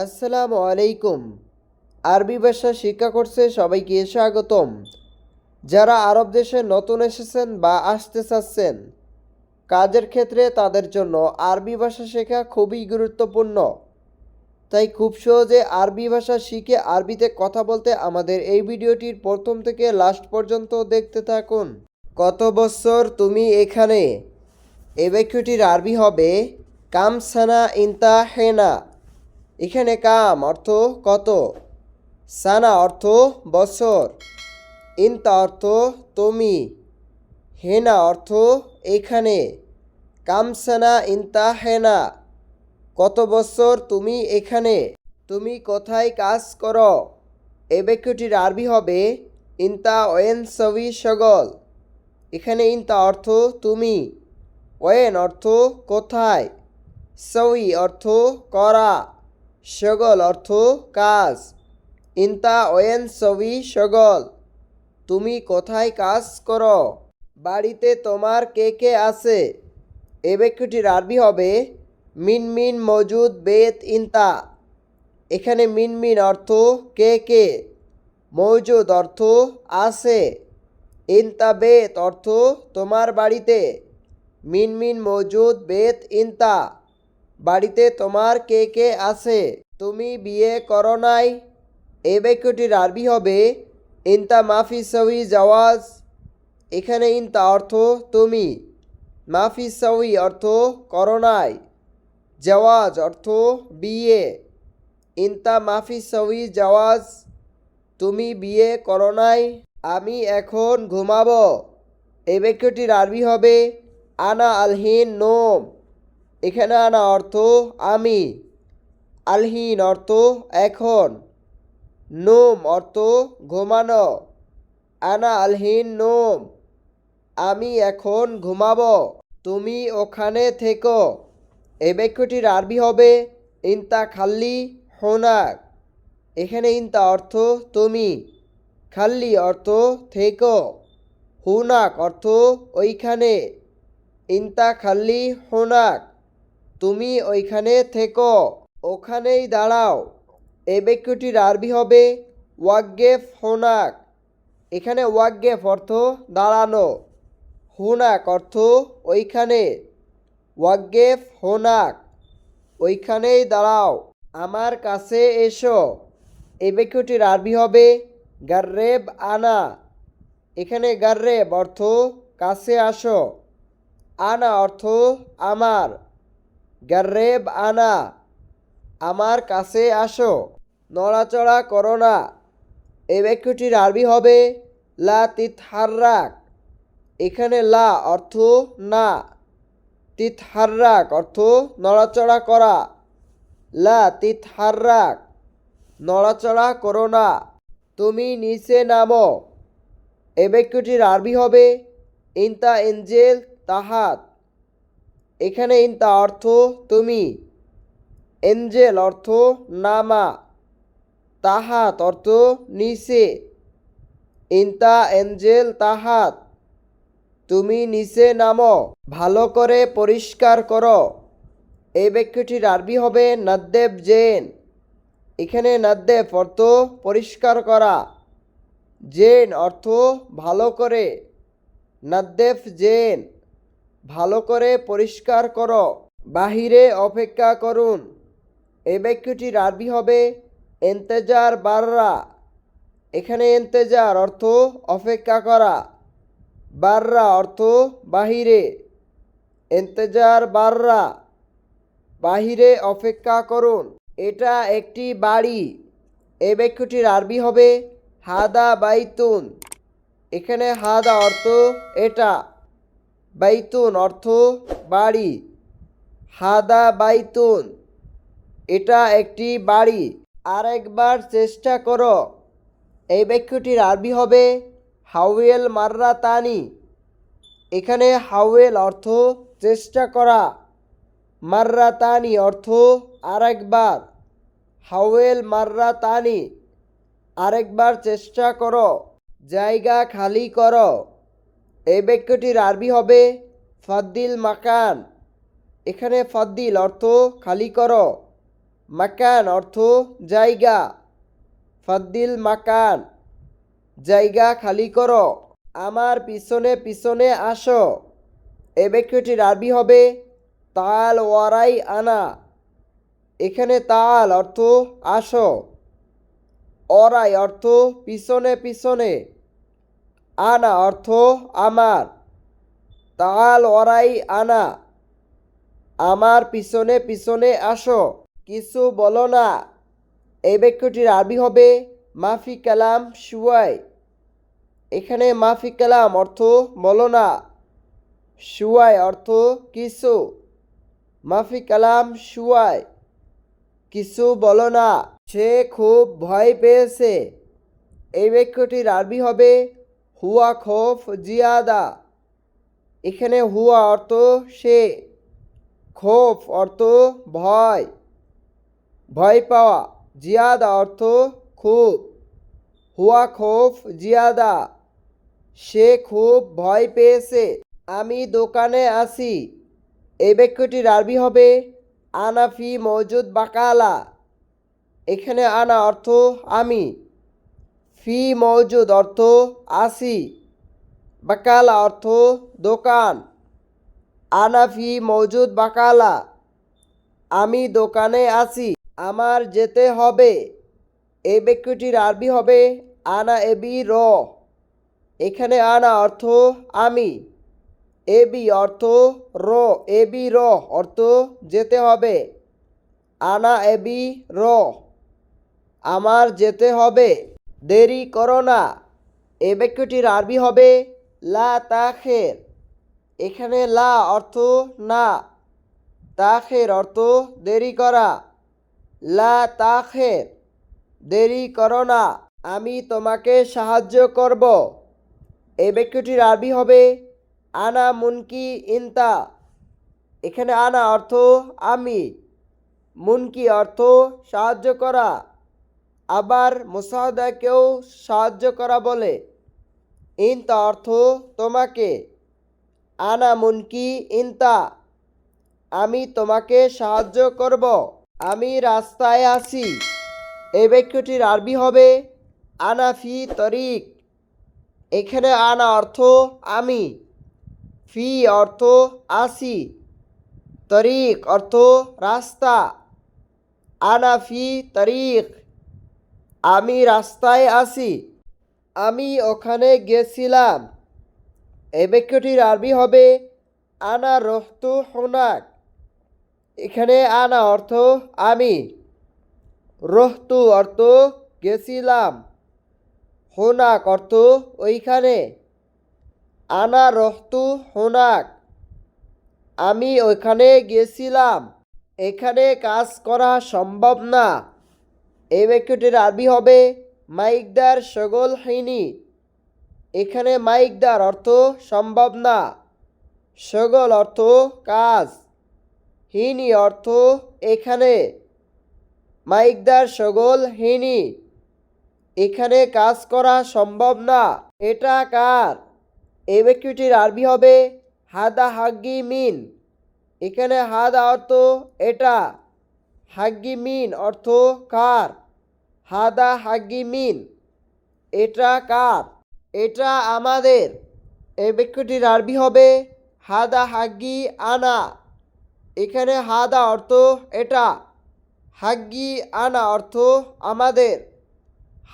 আসসালামু আলাইকুম। আরবি ভাষা শিক্ষা কোর্সে সবাইকে স্বাগতম। যারা আরব দেশে নতুন এসেছেন বা আসতে চাচ্ছেন, কাজের ক্ষেত্রে তাদের জন্য আরবি ভাষা শেখা খুবই গুরুত্বপূর্ণ। তাই খুব সহজে আরবি ভাষা শিখে আরবিতে কথা বলতে আমাদের এই ভিডিওটির প্রথম থেকে লাস্ট পর্যন্ত দেখতে থাকুন। কত বছর তুমি এখানে? এই বাক্যটির আরবি হবে কামসানা ইন্তা হেনা। এখানে কাম অর্থ কত? সানা অর্থ বছর। ইন্তা অর্থ তুমি। হেনা অর্থ এখানে। কামসানা ইন্তা হেনা। কত বছর তুমি এখানে? তুমি কোথায় কাজ করো? এ বাক্যটির আরবি হবে ইন্তা ওয়েন সবি সগল। এখানে ইন্তা অর্থ তুমি। ওয়েন অর্থ কোথায়? সই অর্থ করা। সগল অর্থ কাজ। ইন্তা ওয়েন সবি সগল। তুমি কোথায় কাজ করো? বাড়িতে তোমার কে কে আছে? এ বাক্যটির আরবি হবে মিন মিন মজুদ বেত ইন্তা। এখানে মিন মিন অর্থ কে কে। মজুদ অর্থ আছে। ইন্তা বেত অর্থ তোমার বাড়িতে। মিন মিন মজুদ বেত ইন্তা। বাড়িতে তোমার কে কে আছে? তুমি বিয়ে করো নাই। এই বাক্যটির আরবি হবে। ইন্তা মাফি সউই জওয়াজ। এখানে ইন্তা অর্থ তুমি। মাফি সউই অর্থ করো নাই। জওয়াজ অর্থ বিয়ে। ইন্তা মাফি সউই জওয়াজ। তুমি বিয়ে করো নাই। আমি এখন ঘুমাবো। এই বাক্যটির আরবি হবে। আনা আলহিন নোম। এখানে আনা অর্থ আমি, আলহীন অর্থ এখন, নোম অর্থ ঘুমানো, আনা আলহীন নোম, আমি এখন ঘুমাবো, তুমি ওখানে থেকো। এই বাক্যটির আরবি হবে ইন্তা খাল্লি হোনাক। এখানে ইন্তা অর্থ তুমি, খাল্লি অর্থ থেকো, হুনাক অর্থ ওইখানে, ইন্তা খাল্লি হোনাক। তুমি ওইখানে থেকো, ওখানেই দাঁড়াও। এই বাক্যটির আরবি হবে ওয়াগ্গেফ হোনাক এখানে ওয়াগ্গেফ অর্থ দাঁড়ানো, হোনাক অর্থ ওইখানে। ওয়াগ্গেফ হোনাক ওইখানেই দাঁড়াও, আমার কাছে এসো। এই বাক্যটির আরবি হবে, গার্রেব আনা। এখানে গার্রেব অর্থ কাছে আসো, আনা অর্থ আমার। গার্রেব আনা, আমার কাছে আসো, নড়াচড়া করো না। এই বাক্যটির আরবি হবে লা তিতহার্রাক। এখানে লা অর্থ না, তিতহার্রাক অর্থ নড়াচড়া করা। লা তিতহার্রাক, নড়াচড়া করো না, তুমি নিচে নামো। এ বাক্যটির আরবি হবে ইন্তা এঞ্জেল তাহাত। এখানে ইন্তা অর্থ তুমি। এঞ্জেল অর্থ নামা। তাহাত অর্থ নিচে। ইন্তা এঞ্জেল তাহাত। তুমি নিচে নামো। ভালো করে পরিষ্কার করো। এই বাক্যটির আরবি হবে নদ্দেব জেন। এখানে নদ্দেব অর্থ পরিষ্কার করা। জেন অর্থ ভালো করে। নদ্দেব জেন। ভালো করে পরিষ্কার করো। বাহিরে অপেক্ষা করুন। এই বাক্যটির আরবি হবে। এন্তেজার বাররা। এখানে এন্তেজার অর্থ অপেক্ষা করা। বাররা অর্থ বাহিরে। এন্তেজার বাররা। বাহিরে অপেক্ষা করুন। এটা একটি বাড়ি। এ বাক্যটির আরবি হবে। হাদা বাইতুন। এখানে হাদা অর্থ এটা। বাইতুন অর্থ বাড়ি। হাদা বাইতুন, এটা একটি বাড়ি। আরেকবার চেষ্টা করো। এই বাক্যটির আরবি হবে হাউয়েল মাররা তানি এখানে হাউয়েল অর্থ চেষ্টা করা। মাররা তানি অর্থ আরেকবার। হাউয়েল মাররা তানি আরেকবার চেষ্টা করো। জায়গা খালি করো। এই বাক্যটির আরবি হবে ফদ্দিল মাকান। এখানে ফদ্দিল অর্থ খালি করো, মাকান অর্থ জায়গা। ফাদ্দিল মাকান, জায়গা খালি করো, আমার পিছনে পিছনে আসো। এ বাক্যটির আরবি হবে তাল ওয়ারাই আনা। এখানে তাল অর্থ আসো, অরাই অর্থ পিছনে পিছনে। আনা অর্থ আমার। তাল ওরাই আনা। আমার পিছনে পিছনে আসো। কিছু বলো না। এই বাক্যটির আরবি হবে মাফি কালাম শুয়াই এখানে মাফি কালাম অর্থ বলো না। শুয়াই অর্থ কিছু। মাফি কালাম শুয়াই কিছু বলো না। সে খুব ভয় পেয়েছে। এই বাক্যটির আরবি হবে হুয়া খোফ জিয়াদা। এখানে হুয়া অর্থ সে, খোফ অর্থ ভয় ভয় পাওয়া, জিয়াদা অর্থ খুব। হুয়া খোফ জিয়াদা, সে খুব ভয় পেয়েছে। আমি দোকানে আছি এই বাক্যটির আরবি হবে আনাফি মজুদ বাকালা। এখানে আনা অর্থ আমি। ফি মজুদ অর্থ আসি বাকালা অর্থ দোকান। আনা ফি মজুদ বাকালা, আমি দোকানে আছি, আমার যেতে হবে। এই বাক্যটির আরবি হবে আনা এবি র। এখানে আনা অর্থ আমি, এবি অর্থ র, এবি র অর্থ যেতে হবে। আনা এবি র, আমার যেতে হবে। দেরি করো না। এ বাক্যটির আরবি হবে লা তাখের। এখানে লা অর্থ না, তাখের অর্থ দেরি করা। লা তাখের, দেরি করো না, আমি তোমাকে সাহায্য করব। এই বাক্যটির আরবি হবে আনা মুনকি ইনতা। এখানে আনা অর্থ আমি, মুনকি অর্থ সাহায্য করা। আবার মুসাহাদাকেও সাহায্য করা বলে। ইনতা অর্থ তোমাকে। আনা মুনকি ইনতা। আমি তোমাকে সাহায্য করব। আমি রাস্তায় আছি। এই বাক্যটির আরবি হবে আনাফি তরিক। এখানে আনা অর্থ আমি। ফি অর্থ আসি। তরিক অর্থ রাস্তা। আনা ফি তরিক। আমি রাস্তায় আছি। আমি ওখানে গেছিলাম। এই বাক্যটির আরবি হবে আনা রহতু হোনাক। এখানে আনা অর্থ আমি। রহতু অর্থ গেছিলাম। হোনাক অর্থ ওইখানে। আনা রহতু হোনাক। আমি ওইখানে গেছিলাম। এখানে কাজ করা সম্ভব না। এই বাক্যটির আরবি হবে মাইকদার সগল হিনি। এখানে মাইকদার অর্থ সম্ভব না। সগল অর্থ কাজ। হিনি অর্থ এখানে। মাইকদার সগল হিনি। এখানে কাজ করা সম্ভব না। এটা কার? এই বাক্যটির আরবি হবে হাদা হাগ্গি মিন। এখানে হাদা অর্থ এটা। হাগ্গি মিন অর্থ কার? হাদা হাগ্গি মিন, এটা কার? এটা আমাদের। এই বাক্যটির আরবি হবে হাদা হাগ্গি আনা। এখানে হাদা অর্থ এটা হাগ্গি আনা অর্থ আমাদের।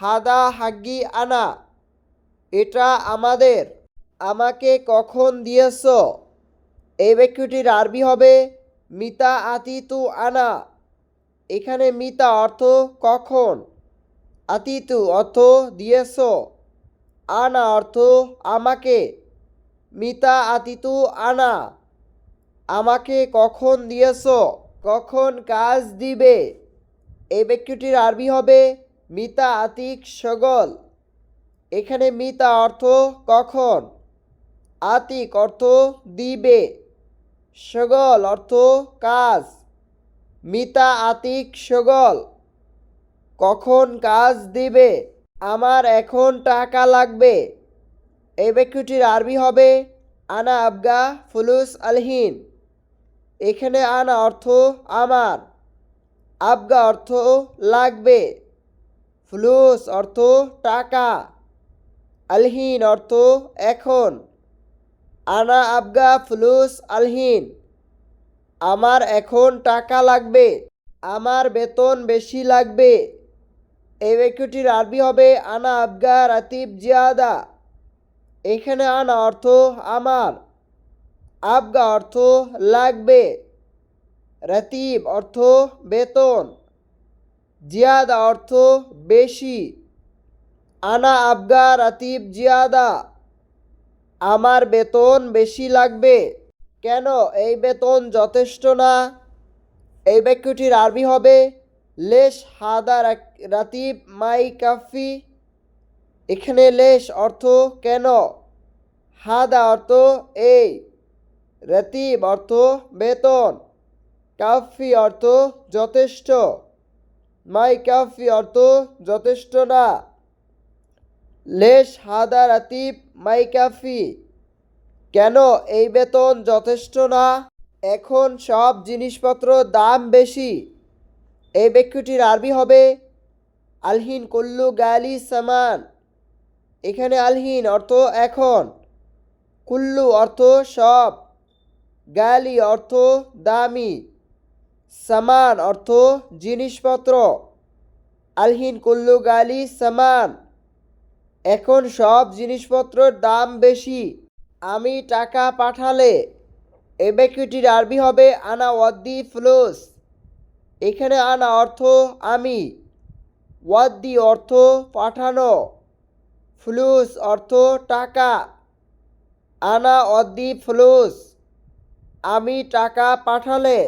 হাদা হাগ্গি আনা, এটা আমাদের। আমাকে কখন দিয়েছ? এই বাক্যটির আরবি হবে মিতা আতিতু আনা। এখানে মিতা অর্থ কখন? আতিতু অর্থ দিয়েছ। আনা অর্থ আমাকে। মিতা আতিতু আনা আমাকে কখন দিয়েছ? কখন কাজ দিবে? এই বাক্যটির আরবি হবে মিতা আতিক সগল। এখানে মিতা অর্থ কখন? আতিক অর্থ দিবে। সগল অর্থ কাজ। মিতা আতিক সগল। কখন কাজ দিবে? আমার এখন টাকা লাগবে। এই বাক্যটির আরবি হবে, আনা আবগা ফুলুস আলহিন। এখানে আনা অর্থ আমার। আবগা অর্থ লাগবে। ফুলুস অর্থ টাকা। আলহিন অর্থ এখন। আনা আবগা ফুলুস আলহিন। আমার এখন টাকা লাগবে। আমার বেতন বেশি লাগবে। এই বাক্যটির আরবি হবে, আনা আবগা রাতিব জিয়াদা। এখানে আনা অর্থ আমার। আবগা অর্থ লাগবে। রাতিব অর্থ বেতন। জিয়াদা অর্থ বেশি। আনা আবগা রাতিব জিয়াদা। আমার বেতন বেশি লাগবে। কেন? এই বেতন যথেষ্ট না। এই বাক্যটির আরবি হবে লেশ হাদা রাতিব মাই কাফি। এখানে লেশ অর্থ কেন? হাদা অর্থ এই। রাতিব অর্থ বেতন। কাফি অর্থ যথেষ্ট। মাই কাফি অর্থ যথেষ্ট না। লেশ হাদা রাতিব মাই কাফি। কেন এই বেতন যথেষ্ট না? এখন সব জিনিসপত্র দাম বেশি। এই বাক্যটির আরবি হবে আলহিন কুল্লু গালি সামান। এখানে আলহিন অর্থ এখন। কুল্লু অর্থ সব। গালি অর্থ দামি। সামান অর্থ জিনিসপত্র। আলহিন কুল্লু গালি সামান। এখন সব জিনিসপত্রের দাম বেশি। আমি টাকা পাঠালে। এ বাক্যটির আরবি হবে আনা ওয়াদ্দি ফ্লুস। এখানে আনা অর্থ আমি। ওয়াদ্দি অর্থ পাঠানো। ফ্লুস অর্থ টাকা। আনা অদ্দি ফ্লুস। আমি টাকা পাঠালে।